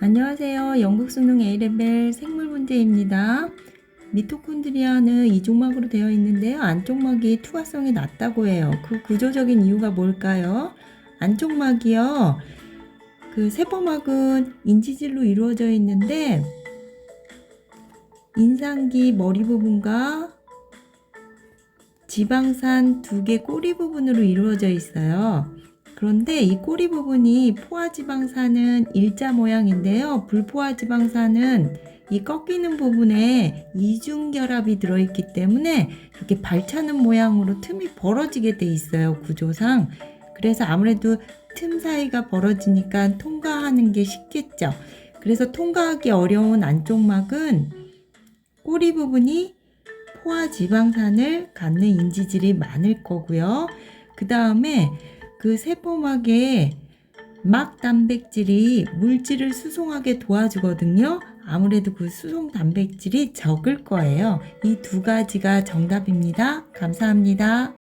안녕하세요. 영국 수능 A레벨 생물 문제입니다. 미토콘드리아는 이종막으로 되어 있는데요. 안쪽막이 투과성이 낮다고 해요. 그 구조적인 이유가 뭘까요? 안쪽막이요. 그 세포막은 인지질로 이루어져 있는데 인상기 머리 부분과 지방산 두 개 꼬리 부분으로 이루어져 있어요. 그런데 이 꼬리 부분이 포화지방산은 일자 모양인데요. 불포화지방산은 이 꺾이는 부분에 이중결합이 들어있기 때문에 이렇게 발차는 모양으로 틈이 벌어지게 돼 있어요. 구조상. 그래서 아무래도 틈 사이가 벌어지니까 통과하는 게 쉽겠죠. 그래서 통과하기 어려운 안쪽막은 꼬리 부분이 포화지방산을 갖는 인지질이 많을 거고요. 그 다음에 그 세포막에 막 단백질이 물질을 수송하게 도와주거든요. 아무래도 그 수송 단백질이 적을 거예요. 이 두 가지가 정답입니다. 감사합니다.